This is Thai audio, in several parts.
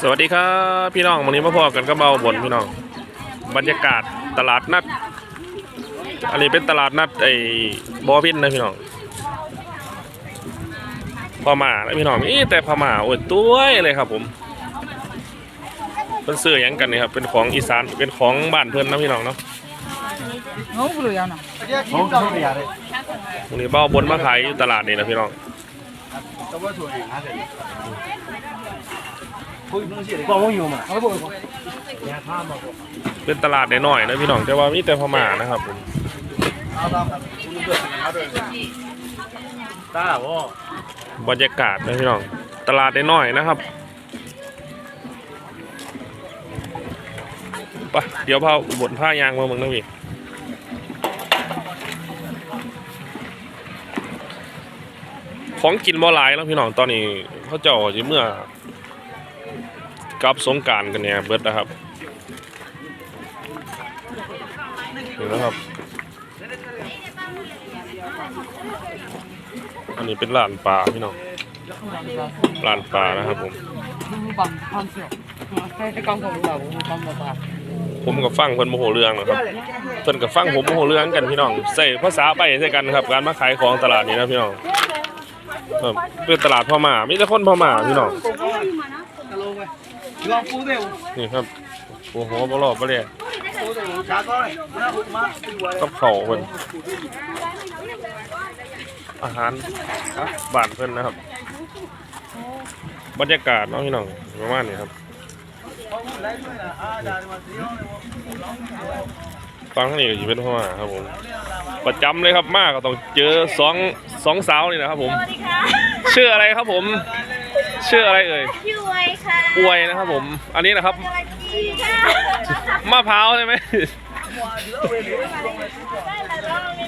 สวัสดีครับพี่น้องวันนี้มาพอกันก็เบาบนพี่น้องบรรยากาศตลาดนัด อันนี้เป็นตลาดนัดไอ้บอพินนะพี่น้องพม่านะพี่น้องนี่แต่พม่าโอ้ยตัวเลยครับผมเป็นเสื้อยังกันนี่ครับเป็นของอีสานเป็นของบ้านเพื่อนนะพี่น้องเนาะน้องเรียนอะน้องรียเลยวันนี้เบ้าบนมาขายอยู่ตลาดนี่นะพี่น้อง บอกว่าอยู่มาเขาบอกว่าเป็นตลาดหน่อยๆนะพี่น้องแต่ว่ามีแต่พม่านะครับผมตาบ่บรรยากาศนะพี่น้องตลาดหน่อยๆนะครับปะเดี๋ยวพาบนผ้ายางมาเมืองนะพี่ของกินบ่หลายแล้วพี่น้องตอนนี้เขาเจ้าจะเมื่อ กับสงการกันเนี่ยเบิดนะครับเห็นแล้วครับ อันนี้เป็นลานปลาพี่น้องลานปลานะครับผม ผมกับฟังเพิ่นโมโหเรื่องนะครับเพิ่นกับฟังผมโมโหเรื่องกันพี่น้องใส่ภาษาไปใส่กันครับการมาขายของตลาดนี้นะพี่น้องเป็นตลาดพ่อมามีแต่คนพ่อมาพี่น้อง ลองปูเดียวนี่ครับโอ้โวบลอบมาเลยปูเดียวช้าก็เลยน่าหุ่มากกับเข่าคนอาหารบานเพื่อนนะครับ บรรยากาศน้องพี่น้องประมาณนี้ครับฟังนี่ก็จะเป็นพ่อมครับผม ประจำเลยครับมากก็ต้องเจอสองสองสาวนี่นะครับผม ชื่ออะไรครับผม ชื่ออะไรเอ่ยพี่อวยค่ะอวยนะครับผม อันนี้นะครับสวัสดีค่ะมะพร้าวใช่ไหม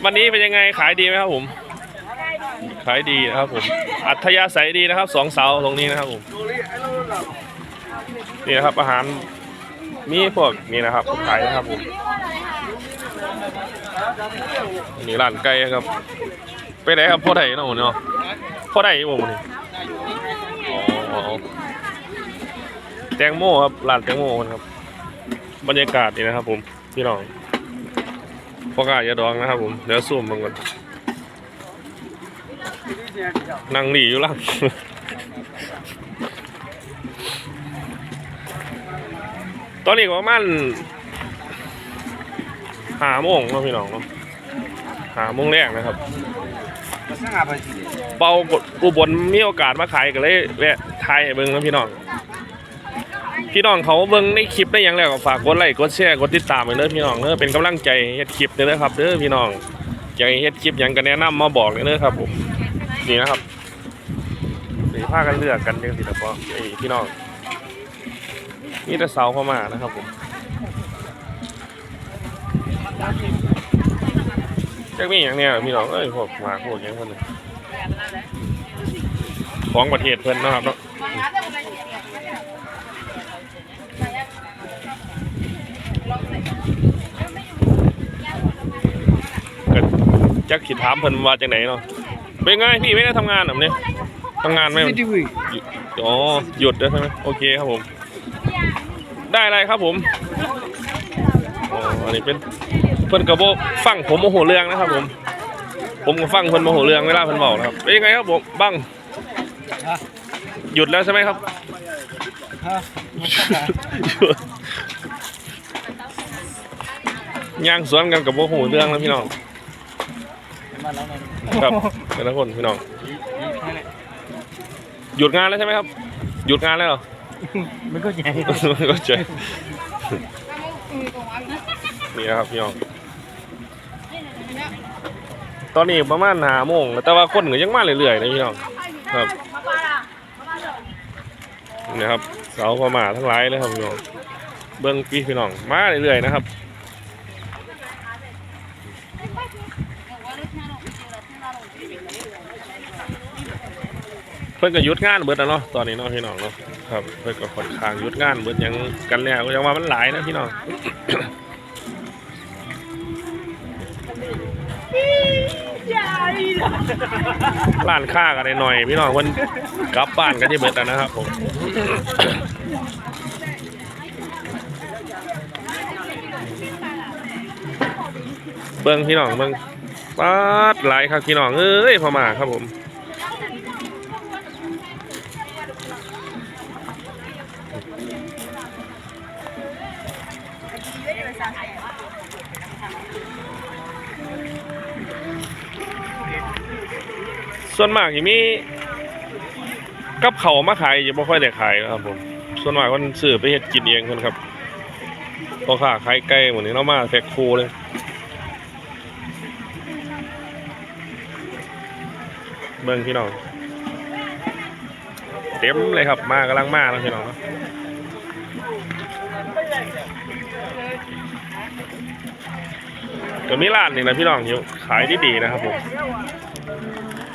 วันนี้เป็นยังไงขายดีไหมครับผม ขายดีนะครับผม อัธยาศัยดีนะครับสองสาวตรงนี้นะครับผมนี่นะครับอาหารมีพวกนี่นะครับขายนะครับผมนี่ร้านไก่ครับ ไปไหนครับพ่อไดเนาะผมเนาะพ่อไดผมนี่อ๋อ แตงโมครับร้านแตงโมครับ บรรยากาศนี่นะครับ ผมพี่น้องประกาศยาดองนะครับ ผมเดี๋ยวซุ่มมันก่อนนั่งหนีอยู่ล่างตอนนี้ประมาณหาโมงนะพี่น้องหาโมงแรกนะครับ เปากดอุบลมีโอกาสมาขายก็เลยแวะทายให้เบิ่งนะพี่น้อง พี่น้องเขาเบิ่งในคลิปได้ยังแล้วก็ฝากกดไลค์กดแชร์กดติดตามไปเด้อพี่น้องเด้อเป็นกำลังใจเฮ็ดคลิปเด้อครับเด้อพี่น้องอยากเฮ็ดคลิปหยังก็แนะนำมาบอกเลยเด้อครับผมนี่นะครับสีผ้ากันเลือกกันจังสิล่ะพ่อไอ้พี่น้องนี่แต่เสาเข้ามานะครับผม จักมีอย่างเนี้ยพี่น้องเอ้ยพวกหมาพวกหยังเพิ่นน่ะของประเทศเพิ่นเนาะครับเนาะก็จักขีดถามเพิ่นว่าจังไหนเนาะเป็นไงพี่ไม่ได้ทำงานเหรอเนี่ยทำงานไหม CCTV. อ๋อหยุดแล้วใช่ไหมโอเคครับผม ได้อะไรครับผมอ๋ออันนี้เป็น เพิ่นกระโบฟังผมโมโหเรื่องนะครับ ผม ผมก็ฟังเพิ่นโมโหเรื่องเวลาเพิ่นบอกนะครับเป็นยังไงครับผมบ้างหยุดแล้วใช่ไหมครับย่างสวนกันกับโมโหเรื่องแล้วพี่น้องครับแต่ละคนพี่น้องหยุดงานแล้วใช่ไหมครับ หยุดงานแล้วเหรอไม่เข้าใจไม่เข้าใจนี่นะครับพี่น้อง ตอนนี้ประมาณหาโมงแต่ว่าคนก็ยังมาเรื่อยๆนะพี่น้องครับนี่นะครับเสาพม่าทั้งหลายเลยครับพี่น้องเบิ้องพี่พี่น้องมาเรื่อยๆนะครับเพิ่อนก็ยุดงานเบิดแล้วเนาะตอนนี้เนาะพี่น้องเนาะครับเพิ่อนก็ค่อนข้างยุดงานเบิดยังกันแล้วยังว่ามันหลายนะพี่น้อง ร้านค้ากันหน่อยพี่น้องคนกลับบ้านกันที่เบิดแล้วนะครับผมเบิ้งพี่น้องเบิ้งปาดหลายครับพี่น้องเอ้ยพอมาครับผม ส่วนมากที่มีกับเขามาขายจะไม่ค่อยได้ขายนะครับผม ส่วนมากคนซื้อไปเฮ็ดกินเองคนครับพอค้าขายไก่หมดนี้เรามาแพ็คคูเลยเบิ่งพี่น้องเต็มเลยครับมากำลังมาแล้วพี่น้องก็มีร้านหนึ่งนะพี่น้องอยู่ขายดีๆนะครับผม